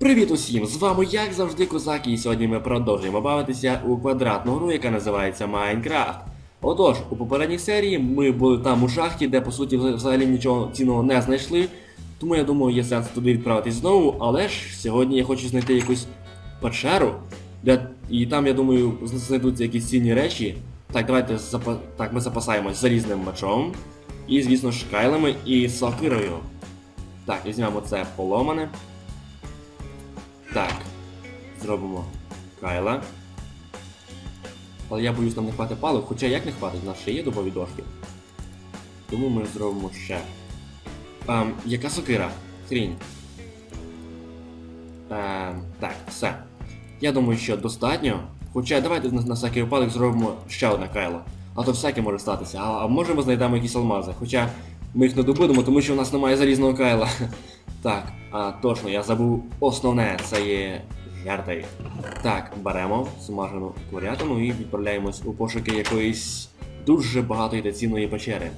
Привіт усім! З вами як завжди Козак, і сьогодні ми продовжуємо бавитися у квадратну гру, яка називається Майнкрафт. Отож, у попередній серії ми були там у шахті, де по суті взагалі нічого цінного не знайшли. Тому я думаю, є сенс туди відправитись знову, але ж сьогодні я хочу знайти якусь печеру, де... і там, я думаю, знайдуться якісь цінні речі. Так, давайте запа... так, ми запасаємось залізним мечом. І, звісно ж, кайлами і сокирою. Так, візьмемо це поломане. Так. Зробимо кайла. Але я боюсь, нам не хватить палив, хоча як не хватить, у нас ще є дубові дошки. Тому ми зробимо ще. Ем, яка сокира? Хрінь. Ем, так, все. Я думаю, що достатньо. Хоча давайте на, на всякий випадок зробимо ще одне кайло. А то всяке може статися. А, а може ми знайдемо якісь алмази. Хоча ми їх не добудемо, тому що в нас немає залізного кайла. Так, а точно, я забув основне, це є жертви. Так, беремо смажену курятину і відправляємось у пошуки якоїсь дуже багатої та цінної печери.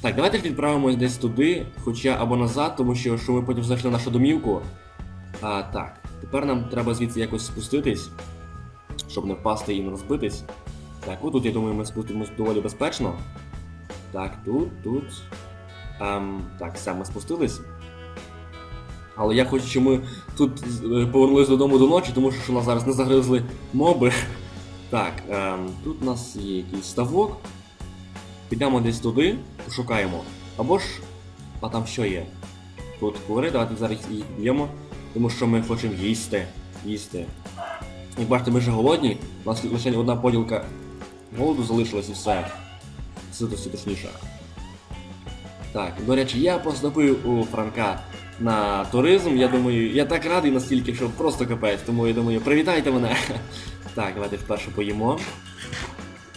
Так, давайте відправимось десь туди, хоча або назад, тому що, що ми потім знайшли нашу домівку. А, так, тепер нам треба звідси якось спуститись, щоб не впасти і не розбитись. Так, отут, я думаю, ми спустимось доволі безпечно. Так, тут, тут. Ем, так, все, ми спустились. Але я хочу, щоб ми тут е, повернулись додому до ночі, тому що нас зараз не загризли моби. Так, ем, тут у нас є якийсь ставок. Підемо десь туди, пошукаємо. Або ж. А там що є? Тут кури, давайте зараз їх б'ємо, тому що ми хочемо їсти. Їсти. Як бачите, ми вже голодні, у нас лише одна поділка голоду залишилась і все. Ситості точніше. Так, до речі, я поступив у Франка на туризм. Я думаю, я так радий настільки, що просто капець. Тому я думаю, привітайте мене. Так, давайте вперше поїмо.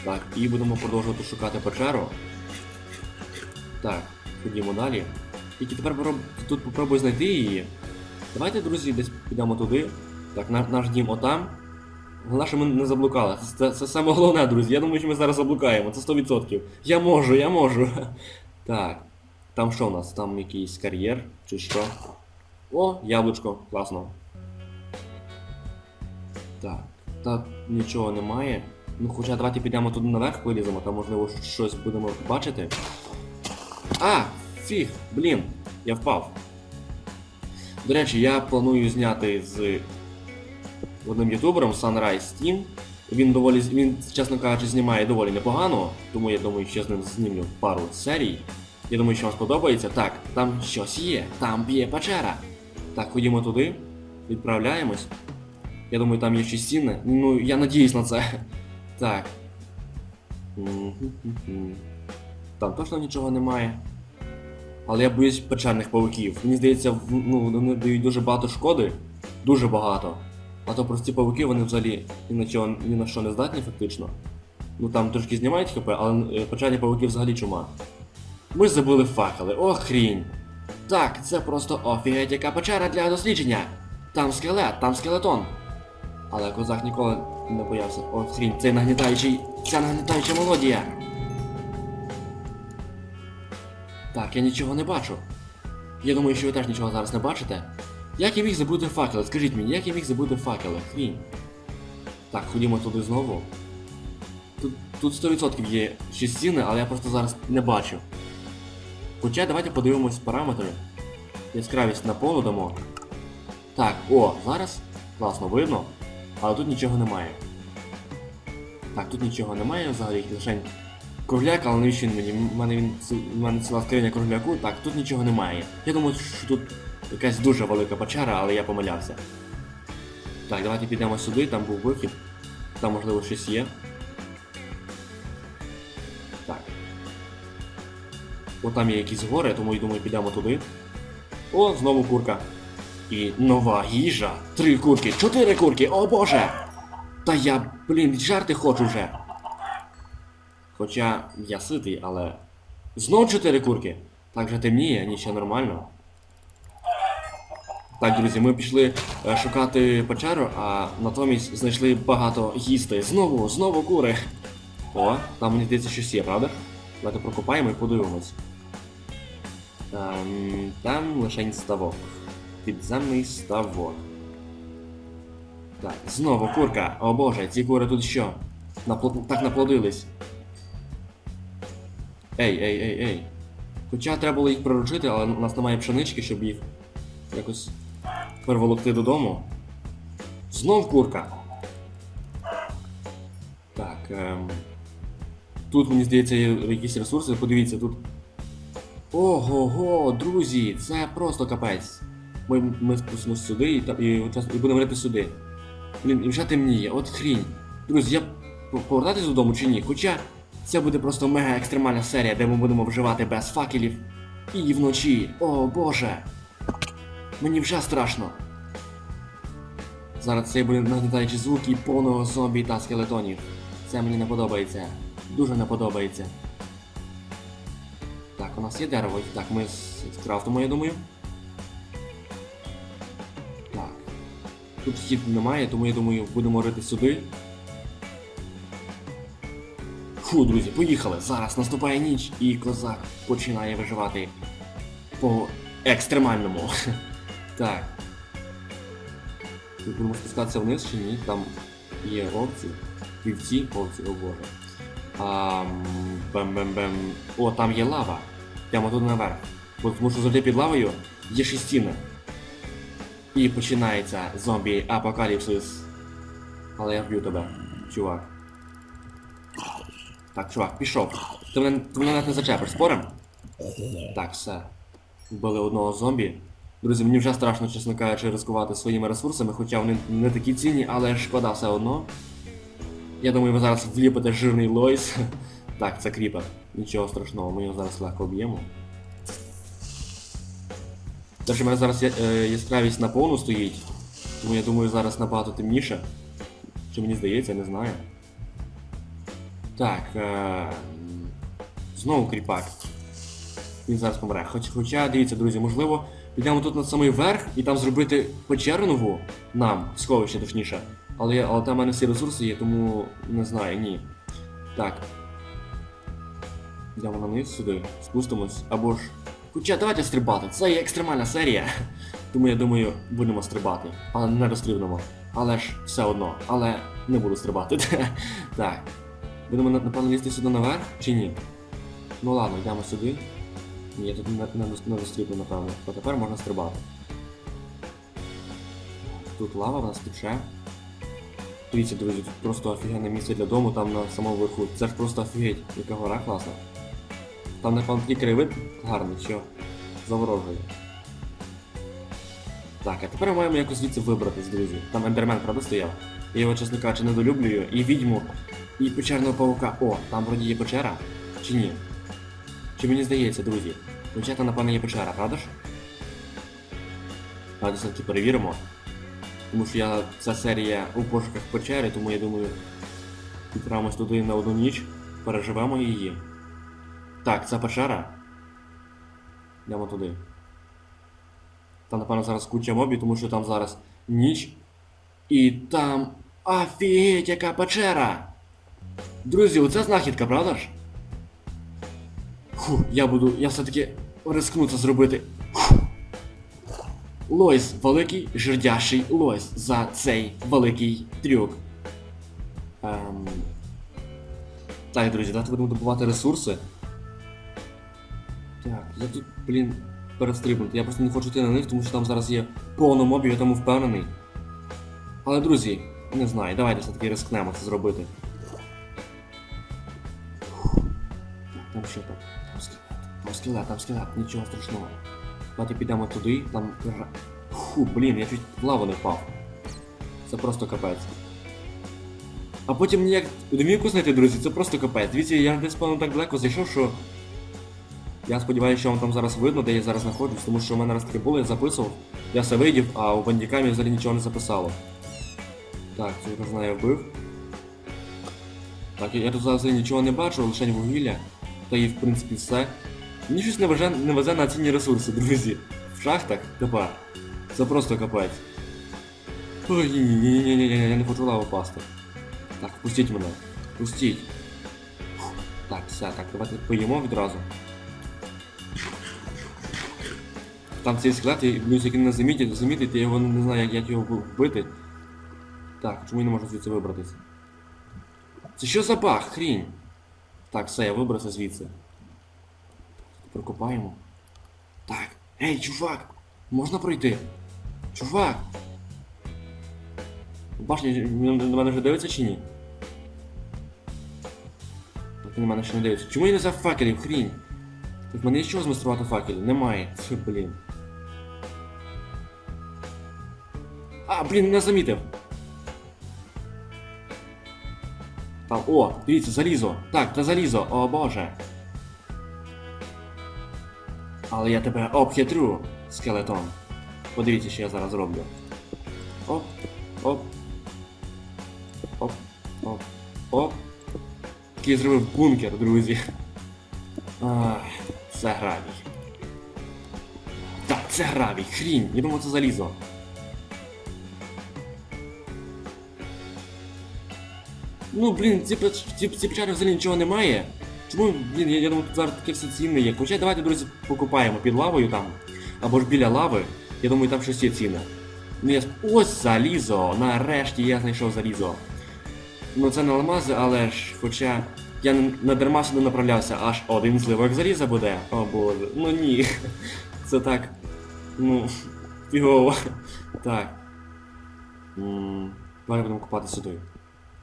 Так, і будемо продовжувати шукати печеру. Так, ходімо далі. Тільки тепер тут попробую знайти її. Давайте, друзі, десь підемо туди. Так, на... наш дім отам. Головне, що ми не заблукали. Це, це саме головне, друзі. Я думаю, що ми зараз заблукаємо. Це 100%. Я можу, я можу. Так. Там що у нас? Там якийсь кар'єр чи що? О, яблучко, класно. Так, та нічого немає. Ну хоча давайте підемо туди наверх виліземо, там можливо щось будемо бачити. А! Фіг! Блін! Я впав. До речі, я планую зняти з одним ютубером Sunrise Team. Він доволі він, чесно кажучи, знімає доволі непогано, тому я думаю, що з ним знімлю пару серій. Я думаю, що вам сподобається. Так, там щось є, там є печера. Так, ходімо туди, відправляємось. Я думаю, там є щось цінне. Ну, я надіюсь на це. Так. Там точно нічого немає. Але я боюсь печерних павуків. Мені здається, ну, вони дають дуже багато шкоди. Дуже багато. А то прості павуки, вони взагалі ні на, чого, ні на що не здатні, фактично. Ну там трошки знімають хп, але е, печерні павуки взагалі чума. Ми забули факели, о хрінь. Так, це просто офігеть яка печера для дослідження. Там скелет, там скелетон. Але козак ніколи не боявся. О, хрінь, цей нагнітаючий. Ця нагнітаюча мелодія. Так, я нічого не бачу. Я думаю, що ви теж нічого зараз не бачите. Як я міг забути факели? Скажіть мені, як я міг забути факели? Хрінь. Так, ходімо туди знову. Тут, тут 100% є щось цінне, але я просто зараз не бачу. Хоча давайте подивимось параметри. Яскравість на повну дамо. Так, о, зараз класно видно, але тут нічого немає. Так, тут нічого немає взагалі, лише кругляк, але навіщо він мені? Мене він у мене ціла скриня кругляку, так, тут нічого немає. Я думаю, що тут якась дуже велика печера, але я помилявся. Так, давайте підемо сюди, там був вихід. Там можливо щось є. О, там є якісь гори, тому я думаю, підемо туди. О, знову курка. І нова їжа. Три курки, чотири курки, о боже! Та я, блін, жарти хочу вже. Хоча я ситий, але. Знов чотири курки. Так же темніє, ні, ще нормально. Так, друзі, ми пішли е, шукати печеру, а натомість знайшли багато їсти. Знову, знову кури. О, там мені здається щось є, правда? Давайте прокопаємо і подивимось. Ем, там лишень ставок. Підземний ставок. Так, знову курка. О боже, ці кури тут що? Напло... Так наплодились. Ей, ей, ей, ей. Хоча треба було їх приручити, але у нас немає пшенички, щоб їх якось переволокти додому. Знов курка. Так. Ем... Тут, мені здається, є якісь ресурси. Подивіться, тут. Ого-го, друзі, це просто капець. Ми, ми спустимось сюди і, і, і будемо рити сюди. Блін, і вже темніє, от хрінь. Друзі, я повертатись додому чи ні? Хоча це буде просто мега екстремальна серія, де ми будемо вживати без факелів і вночі. О боже. Мені вже страшно. Зараз це буде нагнітаючі звуки повного зомбі та скелетонів. Це мені не подобається. Дуже не подобається. У нас є дерево. Так, ми скрафтимо, я думаю. Так. Тут вхід немає, тому я думаю, будемо рити сюди. Фу, друзі, поїхали. Зараз наступає ніч, і козак починає виживати по екстремальному. Так. Тут будемо спускатися вниз чи ні? Там є овці. Вівці, овці, о боже. Бем-бем-бем. О, там є лава. Прямо тут наверх. Бо Тому що завжди під лавою є шістіни. І починається зомбі апокаліпсис. Але я вб'ю тебе, чувак. Так, чувак, пішов. Ти мене, ти мене не зачепиш, спорим? Так, все. Вбили одного зомбі. Друзі, мені вже страшно, чесно кажучи, ризикувати своїми ресурсами, хоча вони не такі цінні, але шкода все одно. Я думаю, ви зараз вліпите жирний лойс. Так, це кріпер. Нічого страшного, ми його зараз легко об'ємо. Що в мене зараз е, яскравість на повну стоїть, тому я думаю, зараз набагато темніше. Чи мені здається, не знаю. Так, е... знову кріпак. Він зараз помре. Хоч, хоча, дивіться, друзі, можливо, підемо тут на самий верх і там зробити печеру нову нам, сховище точніше. Але, але там в мене всі ресурси є, тому не знаю, ні. Так. Йдемо на низ сюди, спустимось, або ж. Хоча давайте стрибати, це є екстремальна серія. Тому я думаю, будемо стрибати. Але не розстрібнемо. Але ж все одно. Але не буду стрибати. так. Будемо напевно лізти сюди наверх чи ні? Ну ладно, йдемо сюди. Ні, я тут не, не, не напевно. А тепер можна стрибати. Тут лава в нас тече. Дивіться, друзі, тут просто офігенне місце для дому, там на самому верху. Це ж просто офігеть, яка гора класна. Там напевно такий краєвид гарний, що заворожує. Так, а тепер ми маємо якось звідси вибратись, друзі. Там ендермен, правда, стояв? Я його, чесно кажучи, недолюблюю. І відьму, і печерного павука. О, там вроді є печера? Чи ні? Чи мені здається, друзі? Хоча там, напевно, є печера, правда ж? Давайте все-таки перевіримо. Тому що я ця серія у пошуках печери, тому я думаю, відправимось туди на одну ніч, переживемо її. Так, це печера. Йдемо туди. Там, напевно, зараз куча мобів, тому що там зараз ніч. І там. Офігеть, яка печера! Друзі, оце знахідка, правда ж? Фу, я буду. Я все-таки рискну це зробити. Фу. Лойс, великий жердящий лойс за цей великий трюк. Ем... Так, друзі, давайте будемо добувати ресурси. Я тут, блін, перестрибнути. Я просто не хочу йти на них, тому що там зараз є повно мобів, я тому впевнений. Але, друзі, не знаю, давайте все-таки рискнемо це зробити. Там що там? Там скелет, там скелет, там скелет, нічого страшного. Давайте підемо туди, там. Фу, блін, я чуть в лаву не впав. Це просто капець. А потім ніяк домівку знайти, друзі, це просто капець. Дивіться, я десь певно так далеко зайшов, що. Я сподіваюся, що вам там зараз видно, де я зараз знаходжусь, тому що в мене раз таке було, я записував, я все видів, а у бандікамі взагалі нічого не записало. Так, цього я знаю, я вбив. Так, я, тут зараз нічого не бачу, лише вугілля. Та і в принципі все. Мені щось не везе, не везе на цінні ресурси, друзі. В шахтах тепер. Це просто капець. Ой, ні, ні, ні, ні, ні, ні, я не хочу лаву пасти. Так, пустіть мене. Пустіть. Так, все, так, давайте поїмо відразу. Там цей склад, і плюс який не замітить, замітить, я його не знаю, як, як його вбити. Так, чому я не можу звідси вибратися? Це що за баг, хрінь? Так, все, я вибрався звідси. Прокопаємо. Так, ей, чувак! Можна пройти? Чувак! Башня на мене вже дивиться чи ні? Так на мене ще не дивиться. Чому я не взяв факелів, хрінь? Так в мене є чого змайструвати факелів? Немає. Фу, блін. А, блін, не замітив. Там, о, дивіться, залізо. Так, це залізо, о боже. Але я тебе обхитрю, скелетон. Подивіться, що я зараз роблю. Оп, оп. Оп, оп, оп. Такий зробив бункер, друзі. Ах, це гравій. Так, це гравій, хрінь. Я думав, це залізо. Ну, блін, ці, ці, взагалі нічого немає. Чому, блін, я, я думаю, тут зараз таке все цінне є. Хоча давайте, друзі, покупаємо під лавою там. Або ж біля лави. Я думаю, там щось є цінне. Ну я... Ось залізо! Нарешті я знайшов залізо. Ну це не алмази, але ж, хоча я не дарма сюди направлявся, аж один зливок заліза буде. О боже, ну ні. Це так. Ну. Фігово. Так. Давай будемо купати сюди.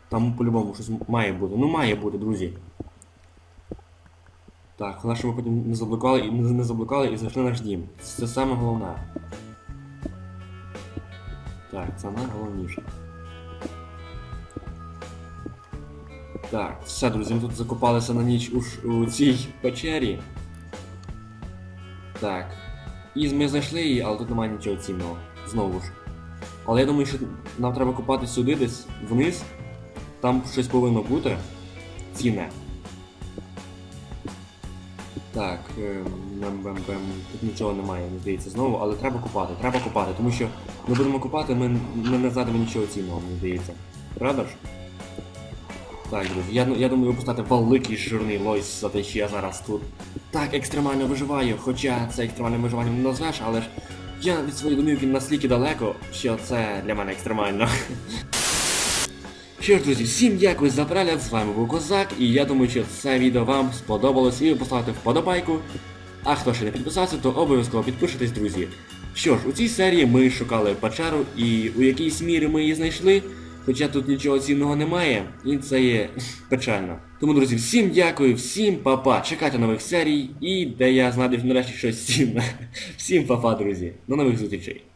Там по-любому щось має бути. Ну має бути, друзі. Так, головне, щоб ми потім не заблокували і не заблокували і зайшли наш дім. Це саме головне. Так, це найголовніше. Так, все, друзі, ми тут закопалися на ніч у, у цій печері. Так. І ми знайшли її, але тут немає нічого цінного. Знову ж. Але я думаю, що нам треба копати сюди десь вниз. Там щось повинно бути. Цінне. Так, ем, бем-бем-бем. Тут нічого немає, мені здається, знову, але треба купати, треба купати, тому що ми будемо купати, ми, не знайдемо нічого цінного, мені здається. Правда ж? Так, друзі, я, я думаю, ви поставите великий жирний лойс за те, що я зараз тут так екстремально виживаю, хоча це екстремальним виживанням не назвеш, але ж я від своєї домівки настільки далеко, що це для мене екстремально. Що ж, друзі, всім дякую за перегляд, з вами був Козак, і я думаю, що це відео вам сподобалось і ви поставите вподобайку. А хто ще не підписався, то обов'язково підпишитесь, друзі. Що ж, у цій серії ми шукали печеру, і у якійсь мірі ми її знайшли, хоча тут нічого цінного немає, і це є печально. Тому, друзі, всім дякую, всім па-па, чекайте нових серій, і де я знайду нарешті щось цінне. Всім па-па, друзі. До нових зустрічей.